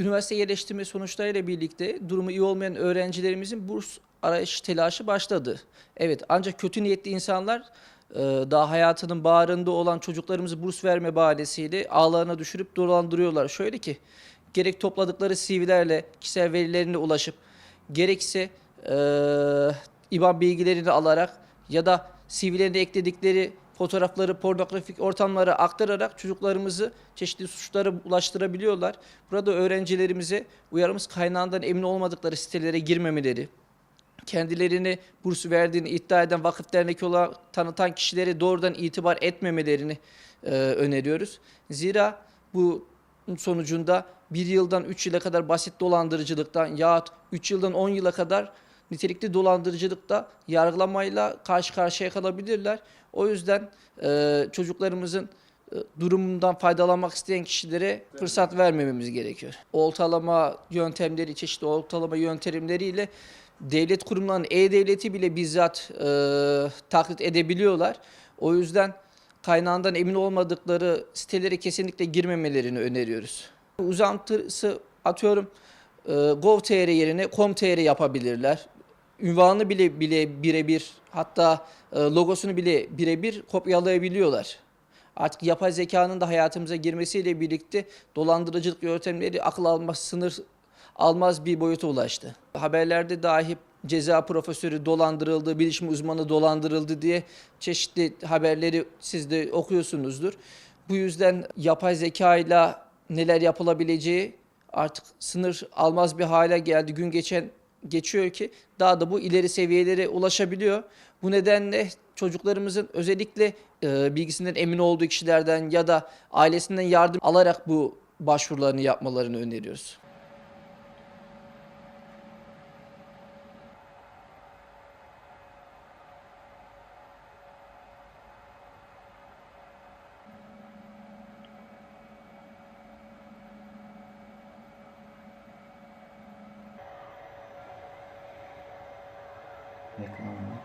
Üniversite yerleştirme sonuçlarıyla birlikte durumu iyi olmayan öğrencilerimizin burs arayış telaşı başladı. Evet ancak kötü niyetli insanlar e, daha hayatının bağrında olan çocuklarımızı burs verme bahanesiyle ağlarına düşürüp dolandırıyorlar. Şöyle ki gerek topladıkları CV'lerle kişisel verilerine ulaşıp gerekse e, IBAN bilgilerini alarak ya da CV'lerine ekledikleri fotoğrafları pornografik ortamlara aktararak çocuklarımızı çeşitli suçlara ulaştırabiliyorlar. Burada öğrencilerimize uyarımız kaynağından emin olmadıkları sitelere girmemeleri, kendilerini burs verdiğini iddia eden vakıf dernek olarak tanıtan kişilere doğrudan itibar etmemelerini e, öneriyoruz. Zira bu sonucunda bir yıldan 3 yıla kadar basit dolandırıcılıktan yahut 3 yıldan 10 yıla kadar nitelikli dolandırıcılıkta yargılamayla karşı karşıya kalabilirler. O yüzden e, çocuklarımızın e, durumundan faydalanmak isteyen kişilere fırsat vermememiz gerekiyor. Oltalama yöntemleri, çeşitli oltalama yöntemleriyle devlet kurumlarının e-devleti bile bizzat e, taklit edebiliyorlar. O yüzden kaynağından emin olmadıkları sitelere kesinlikle girmemelerini öneriyoruz. Uzantısı atıyorum e, gov.tr yerine com.tr yapabilirler. Ünvanı bile bile birebir hatta e, logosunu bile birebir kopyalayabiliyorlar. Artık yapay zekanın da hayatımıza girmesiyle birlikte dolandırıcılık yöntemleri akıl almaz sınır almaz bir boyuta ulaştı. Haberlerde dahi ceza profesörü dolandırıldı, bilişim uzmanı dolandırıldı diye çeşitli haberleri siz de okuyorsunuzdur. Bu yüzden yapay zeka ile neler yapılabileceği artık sınır almaz bir hale geldi. Gün geçen geçiyor ki daha da bu ileri seviyelere ulaşabiliyor. Bu nedenle çocuklarımızın özellikle e, bilgisinden emin olduğu kişilerden ya da ailesinden yardım alarak bu başvurularını yapmalarını öneriyoruz. Reklamlar.